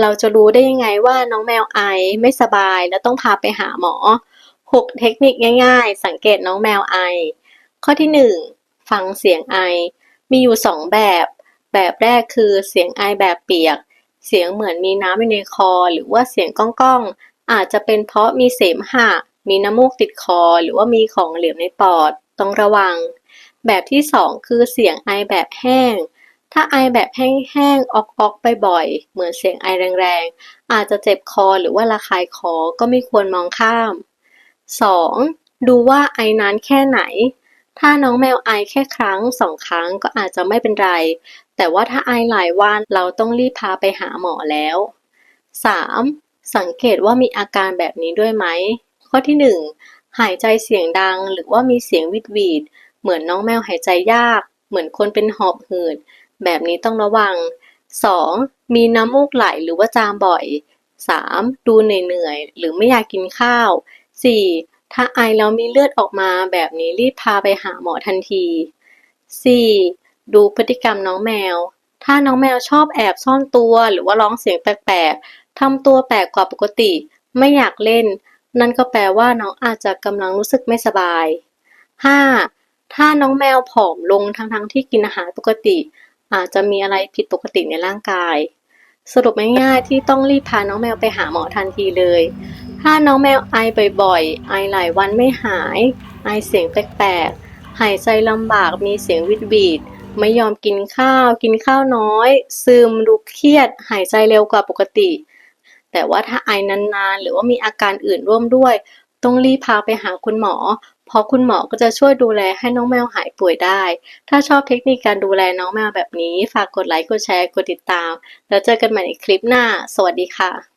เราจะรู้ได้ยังไงว่าน้องแมวไอไม่สบายแล้วต้องพาไปหาหมอ 6 เทคนิคง่ายๆ สังเกตน้องแมวไอ ข้อที่ 1 ฟังเสียงไอ มีอยู่ 2 แบบ แบบแรกคือเสียงไอแบบเปียก เสียงเหมือนมีน้ำอยู่ในคอ หรือว่าเสียงก้องๆ อาจจะเป็นเพราะมีเสมหะ มีน้ำมูกติดคอ หรือว่ามีของเหลวในปอด ต้องระวัง แบบที่ 2 คือเสียงไอแบบแห้ง ถ้าไอแบบแห้งๆ ออกๆไปบ่อยๆ เหมือนเสียงไอแรงๆ อาจจะเจ็บคอหรือว่าระคายคอก็ไม่ควรมองข้าม 2. ดูว่าไอนานแค่ไหน ถ้าน้องแมวไอแค่ครั้งสองครั้งก็อาจจะไม่เป็นไร แต่ว่าถ้าไอหลายวันเราต้องรีบพาไปหาหมอแล้ว 3. สังเกตว่ามีอาการแบบนี้ด้วยไหม ข้อที่ 1 หายใจเสียงดังหรือว่ามีเสียงวิดวีด เหมือนน้องแมวหายใจยาก เหมือนคนเป็นหอบหืด แบบนี้ต้องระวัง 2. มีน้ำมูกไหลหรือว่าจามบ่อย 3. ดูเหนื่อยๆหรือไม่อยากกินข้าว 4. ถ้าไอแล้วมีเลือดออกมาแบบนี้รีบพาไปหาหมอทันที 4. ดูพฤติกรรมน้องแมว ถ้าน้องแมวชอบแอบซ่อนตัวหรือว่าร้องเสียงแปลกๆทำตัวแปลกกว่าปกติ ไม่อยากเล่น นั่นก็แปลว่าน้องอาจจะกำลังรู้สึกไม่สบาย 5. ถ้าน้องแมวผอมลงทั้งๆที่กินอาหารปกติ อาจจะมีอะไรผิดปกติในร่างกาย สรุปง่ายๆที่ต้องรีบพาน้องแมวไปหาหมอทันทีเลย ถ้าน้องแมวไอบ่อยๆ ไอหลายวันไม่หาย ไอเสียงแปลกๆ หายใจลำบากมีเสียงวิดวีดไม่ยอมกินข้าว กินข้าวน้อย ซึมดูเครียด หายใจเร็วกว่าปกติ แต่ว่าถ้าไอนานๆ หรือว่ามีอาการอื่นร่วมด้วย ต้องรีบพาไปหาคุณหมอ เพราะคุณหมอก็จะช่วยดูแลให้น้องแมวหายป่วยได้ ถ้าชอบเทคนิคการดูแลน้องแมวแบบนี้ ฝากกดไลค์ กดแชร์ กดติดตาม แล้วเจอกันใหม่ในคลิปหน้า สวัสดีค่ะ